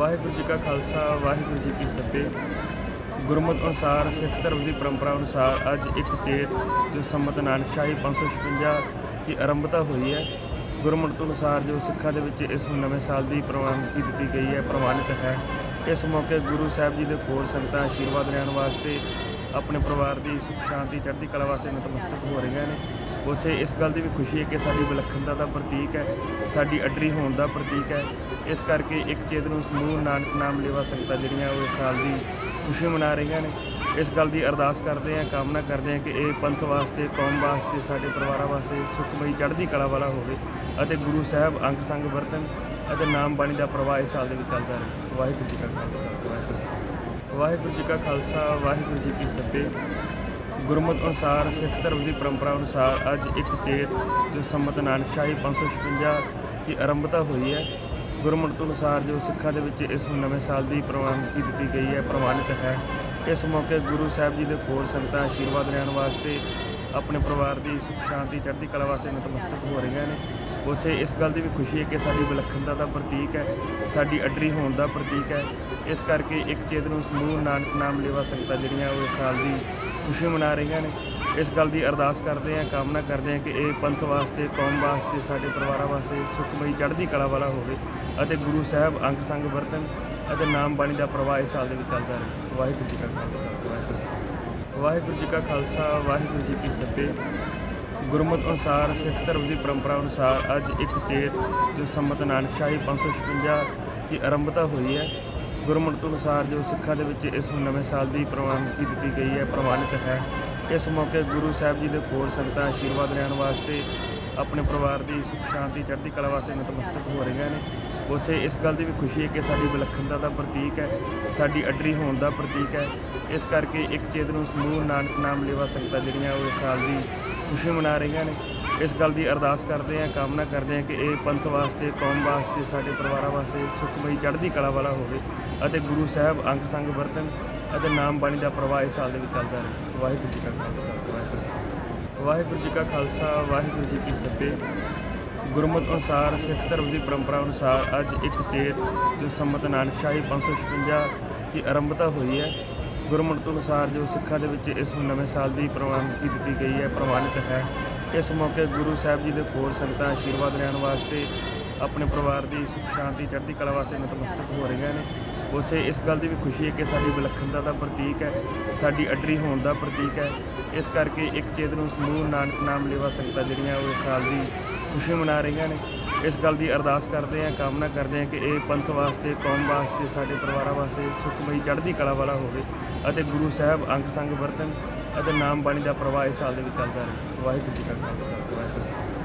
ਵਾਹਿਗੁਰੂ ਜੀ ਕਾ ਖਾਲਸਾ, ਵਾਹਿਗੁਰੂ ਜੀ ਕੀ ਫਤਿਹ। ਗੁਰਮਤਿ ਅਨੁਸਾਰ, ਸਿੱਖ ਧਰਮ ਦੀ ਪਰੰਪਰਾ ਅਨੁਸਾਰ ਅੱਜ ਇੱਕ ਚੇਤ ਜੋ ਸੰਮਤ ਨਾਨਕਸ਼ਾਹੀ 556 ਦੀ ਆਰੰਭਤਾ ਹੋਈ ਹੈ। ਗੁਰਮਤਿ ਅਨੁਸਾਰ ਜੋ ਸਿੱਖਾਂ ਦੇ ਵਿੱਚ ਇਸ ਨਵੇਂ ਸਾਲ ਦੀ ਪ੍ਰਵਾਨਗੀ ਦਿੱਤੀ ਗਈ ਹੈ, ਪ੍ਰਵਾਨਿਤ ਹੈ। ਇਸ ਮੌਕੇ ਗੁਰੂ ਸਾਹਿਬ ਜੀ ਦੇ ਕੋਲ ਸੰਗਤਾਂ ਆਸ਼ੀਰਵਾਦ ਲੈਣ ਵਾਸਤੇ ਆਪਣੇ ਪਰਿਵਾਰ ਦੀ ਸੁਖ ਸ਼ਾਂਤੀ, ਚੜ੍ਹਦੀ ਕਲਾ ਵਾਸਤੇ ਨਤਮਸਤਕ ਹੋ ਰਹੀਆਂ ਨੇ। ਉੱਥੇ ਇਸ ਗੱਲ ਦੀ ਵੀ ਖੁਸ਼ੀ ਹੈ ਕਿ ਸਾਡੀ ਵਿਲੱਖਣਤਾ ਦਾ ਪ੍ਰਤੀਕ ਹੈ, ਸਾਡੀ ਅੱਡਰੀ ਹੋਣ ਦਾ ਪ੍ਰਤੀਕ ਹੈ। ਇਸ ਕਰਕੇ ਇੱਕ ਚੇਤ ਨੂੰ ਸਮੂਹ ਨਾਨਕ ਨਾਮ ਲੇਵਾ ਸੰਗਤਾਂ ਜਿਹੜੀਆਂ ਉਹ ਇਸ ਸਾਲ ਦੀ ਖੁਸ਼ੀ ਮਨਾ ਰਹੀਆਂ ਨੇ। ਇਸ ਗੱਲ ਦੀ ਅਰਦਾਸ ਕਰਦੇ ਹਾਂ, ਕਾਮਨਾ ਕਰਦੇ ਹਾਂ ਕਿ ਇਹ ਪੰਥ ਵਾਸਤੇ, ਕੌਮ ਵਾਸਤੇ, ਸਾਡੇ ਪਰਿਵਾਰਾਂ ਵਾਸਤੇ ਸੁਖਮਈ, ਚੜ੍ਹਦੀ ਕਲਾ ਵਾਲਾ ਹੋਵੇ ਅਤੇ ਗੁਰੂ ਸਾਹਿਬ ਅੰਗ ਸੰਗ ਵਰਤਨ ਅਤੇ ਨਾਮ ਬਾਣੀ ਦਾ ਪ੍ਰਵਾਹ ਇਸ ਸਾਲ ਦੇ ਵਿੱਚ ਚੱਲਦਾ ਰਹੇ। ਵਾਹਿਗੁਰੂ ਜੀ ਕਾ ਖਾਲਸਾ, ਵਾਹਿਗੁਰੂ ਜੀ ਵਾਹਿਗੁਰੂ ਜੀ ਕਾ ਖਾਲਸਾ, ਵਾਹਿਗੁਰੂ ਜੀ ਕੀ ਫਤਿਹ। ਗੁਰਮਤਿ ਅਨੁਸਾਰ, ਸਿੱਖ ਧਰਮ ਦੀ ਪਰੰਪਰਾ ਅਨੁਸਾਰ ਅੱਜ ਇੱਕ ਚੇਤ ਜੋ ਸੰਮਤ ਨਾਨਕ ਨਾਨਕਸ਼ਾਹੀ 556 ਦੀ ਆਰੰਭਤਾ ਹੋਈ ਹੈ। ਗੁਰਮਤਿ ਅਨੁਸਾਰ ਜੋ ਸਿੱਖਾਂ ਦੇ ਵਿੱਚ ਇਸ ਨਵੇਂ ਸਾਲ ਦੀ ਪ੍ਰਵਾਨਗੀ ਦਿੱਤੀ ਗਈ ਹੈ, ਪ੍ਰਵਾਨਿਤ ਹੈ। ਇਸ ਮੌਕੇ ਗੁਰੂ ਸਾਹਿਬ ਜੀ ਦੇ ਕੋਲ ਸੰਗਤਾਂ ਆਸ਼ੀਰਵਾਦ ਲੈਣ ਵਾਸਤੇ ਆਪਣੇ ਪਰਿਵਾਰ ਦੀ ਸੁਖ ਸ਼ਾਂਤੀ ਚੜ੍ਹਦੀ ਕਲਾ ਵਾਸਤੇ ਨਤਮਸਤਕ ਹੋ ਰਹੀਆਂ ਨੇ। ਉੱਥੇ ਇਸ ਗੱਲ ਦੀ ਵੀ ਖੁਸ਼ੀ ਹੈ ਕਿ ਸਾਡੀ ਵਿਲੱਖਣਤਾ ਦਾ ਪ੍ਰਤੀਕ ਹੈ, ਸਾਡੀ ਅੱਡਰੀ ਹੋਣ ਦਾ ਪ੍ਰਤੀਕ ਹੈ। ਇਸ ਕਰਕੇ ਇੱਕ ਚੇਤ ਨੂੰ ਸਮੂਹ ਨਾਨਕ ਨਾਮ ਲੇਵਾ ਸੰਗਤਾਂ ਜਿਹੜੀਆਂ ਉਹ ਇਸ ਸਾਲ ਦੀ ਖੁਸ਼ੀ ਮਨਾ ਰਹੀਆਂ ਨੇ। ਇਸ ਗੱਲ ਦੀ ਅਰਦਾਸ ਕਰਦੇ ਹਾਂ, ਕਾਮਨਾ ਕਰਦੇ ਹਾਂ ਕਿ ਇਹ ਪੰਥ ਵਾਸਤੇ, ਕੌਮ ਵਾਸਤੇ, ਸਾਡੇ ਪਰਿਵਾਰਾਂ ਵਾਸਤੇ ਸੁਖਮਈ, ਚੜ੍ਹਦੀ ਕਲਾ ਵਾਲਾ ਹੋਵੇ ਅਤੇ ਗੁਰੂ ਸਾਹਿਬ ਅੰਗ ਸੰਗ ਵਰਤਨ ਅਤੇ ਨਾਮ ਬਾਣੀ ਦਾ ਪ੍ਰਵਾਹ ਇਸ ਸਾਲ ਦੇ ਵਿੱਚ ਚੱਲਦਾ ਰਹੇ। ਵਾਹਿਗੁਰੂ ਜੀ ਕਾ ਖਾਲਸਾ, ਵਾਹਿਗੁਰੂ ਜੀ ਵਾਹਿਗੁਰੂ ਜੀ ਕਾ ਖਾਲਸਾ, ਵਾਹਿਗੁਰੂ ਜੀ ਕੀ ਫਤਿਹ। ਗੁਰਮਤਿ ਅਨੁਸਾਰ, ਸਿੱਖ ਧਰਮ ਦੀ ਪਰੰਪਰਾ ਅਨੁਸਾਰ ਅੱਜ ਇੱਕ ਚੇਤ ਜੋ ਸੰਮਤ ਨਾਨਕਸ਼ਾਹੀ 556 ਦੀ ਆਰੰਭਤਾ ਹੋਈ ਹੈ। ਗੁਰਮਤਿ ਅਨੁਸਾਰ ਜੋ ਸਿੱਖਾਂ ਦੇ ਵਿੱਚ ਇਸ ਨਵੇਂ ਸਾਲ ਦੀ ਪ੍ਰਵਾਨਗੀ ਦਿੱਤੀ ਗਈ ਹੈ, ਪ੍ਰਵਾਨਿਤ ਹੈ। ਇਸ ਮੌਕੇ ਗੁਰੂ ਸਾਹਿਬ ਜੀ ਦੇ ਕੋਲ ਸੰਗਤਾਂ ਆਸ਼ੀਰਵਾਦ ਲੈਣ ਵਾਸਤੇ ਆਪਣੇ ਪਰਿਵਾਰ ਦੀ ਸੁਖ ਸ਼ਾਂਤੀ ਚੜ੍ਹਦੀ ਕਲਾ ਵਾਸਤੇ ਨਤਮਸਤਕ ਹੋ ਰਹੀਆਂ ਨੇ। ਉੱਥੇ ਇਸ ਗੱਲ ਦੀ ਵੀ ਖੁਸ਼ੀ ਹੈ ਕਿ ਸਾਡੀ ਵਿਲੱਖਣਤਾ ਦਾ ਪ੍ਰਤੀਕ ਹੈ, ਸਾਡੀ ਅੱਡਰੀ ਹੋਣ ਦਾ ਪ੍ਰਤੀਕ ਹੈ। ਇਸ ਕਰਕੇ ਇੱਕ ਚੇਤ ਨੂੰ ਸਮੂਹ ਨਾਨਕ ਨਾਮ ਲੇਵਾ ਸੰਗਤਾਂ ਜਿਹੜੀਆਂ ਉਹ ਇਸ ਸਾਲ ਦੀ ਖੁਸ਼ੀ ਮਨਾ ਰਹੀਆਂ ਨੇ। ਇਸ ਗੱਲ ਦੀ ਅਰਦਾਸ ਕਰਦੇ ਹਾਂ, ਕਾਮਨਾ ਕਰਦੇ ਹਾਂ ਕਿ ਇਹ ਪੰਥ ਵਾਸਤੇ, ਕੌਮ ਵਾਸਤੇ, ਸਾਡੇ ਪਰਿਵਾਰਾਂ ਵਾਸਤੇ ਸੁਖਮਈ, ਚੜ੍ਹਦੀ ਕਲਾ ਵਾਲਾ ਹੋਵੇ ਅਤੇ ਗੁਰੂ ਸਾਹਿਬ ਅੰਗ ਸੰਗ ਵਰਤਨ ਅਤੇ ਨਾਮ ਬਾਣੀ ਦਾ ਪ੍ਰਵਾਹ ਇਸ ਸਾਲ ਦੇ ਵਿੱਚ ਚੱਲਦਾ ਰਹੇ। ਵਾਹਿਗੁਰੂ ਜੀ ਕਾ ਖਾਲਸਾ, ਵਾਹਿਗੁਰੂ ਜੀ ਵਾਹਿਗੁਰੂ ਜੀ ਕਾ ਖਾਲਸਾ, ਵਾਹਿਗੁਰੂ ਜੀ ਕੀ ਫਤਿਹ। ਗੁਰਮਤਿ ਅਨੁਸਾਰ, ਸਿੱਖ ਧਰਮ ਦੀ ਪਰੰਪਰਾ ਅਨੁਸਾਰ ਅੱਜ ਇੱਕ ਚੇਤ ਜੋ ਸੰਮਤ ਨਾਨਕਸ਼ਾਹੀ 556 ਦੀ ਆਰੰਭਤਾ ਹੋਈ ਹੈ। ਗੁਰਮਤਿ ਅਨੁਸਾਰ ਜੋ ਸਿੱਖਾਂ ਦੇ ਵਿੱਚ ਇਸ ਨੂੰ ਨਵੇਂ ਸਾਲ ਦੀ ਪ੍ਰਵਾਨਗੀ ਦਿੱਤੀ ਗਈ ਹੈ, ਪ੍ਰਵਾਨਿਤ ਹੈ। ਇਸ ਮੌਕੇ ਗੁਰੂ ਸਾਹਿਬ ਜੀ ਦੇ ਕੋਲ ਸੰਗਤਾਂ ਆਸ਼ੀਰਵਾਦ ਲੈਣ ਵਾਸਤੇ ਆਪਣੇ ਪਰਿਵਾਰ ਦੀ ਸੁਖ ਸ਼ਾਂਤੀ, ਚੜ੍ਹਦੀ ਕਲਾ ਵਾਸਤੇ ਨਤਮਸਤਕ ਹੋ ਰਹੀਆਂ ਨੇ। ਉੱਥੇ ਇਸ ਗੱਲ ਦੀ ਵੀ ਖੁਸ਼ੀ ਹੈ ਕਿ ਸਾਡੀ ਵਿਲੱਖਣਤਾ ਦਾ ਪ੍ਰਤੀਕ ਹੈ, ਸਾਡੀ ਅੱਡਰੀ ਹੋਣ ਦਾ ਪ੍ਰਤੀਕ ਹੈ। ਇਸ ਕਰਕੇ ਇੱਕ ਚੇਤ ਨੂੰ ਸਮੂਹ ਨਾਨਕ ਨਾਮ ਲੇਵਾ ਸੰਗਤਾਂ ਜਿਹੜੀਆਂ ਉਹ ਇਸ ਸਾਲ ਦੀ ਖੁਸ਼ੀ ਮਨਾ ਰਹੀਆਂ ਨੇ। ਇਸ ਗੱਲ ਦੀ ਅਰਦਾਸ ਕਰਦੇ ਹਾਂ, ਕਾਮਨਾ ਕਰਦੇ ਹਾਂ ਕਿ ਇਹ ਪੰਥ ਵਾਸਤੇ, ਕੌਮ ਵਾਸਤੇ, ਸਾਡੇ ਪਰਿਵਾਰਾਂ ਵਾਸਤੇ ਸੁਖਮਈ, ਚੜ੍ਹਦੀ ਕਲਾ ਵਾਲਾ ਹੋਵੇ ਅਤੇ ਗੁਰੂ ਸਾਹਿਬ ਅੰਗ ਸੰਗ ਵਰਤਨ ਅਤੇ ਨਾਮ ਬਾਣੀ ਦਾ ਪ੍ਰਵਾਹ ਇਸ ਸਾਲ ਦੇ ਵਿੱਚ ਚੱਲਦਾ ਰਹੇ। ਵਾਹਿਗੁਰੂ ਜੀ ਕਾ ਖਾਲਸਾ, ਵਾਹਿਗੁਰੂ ਜੀ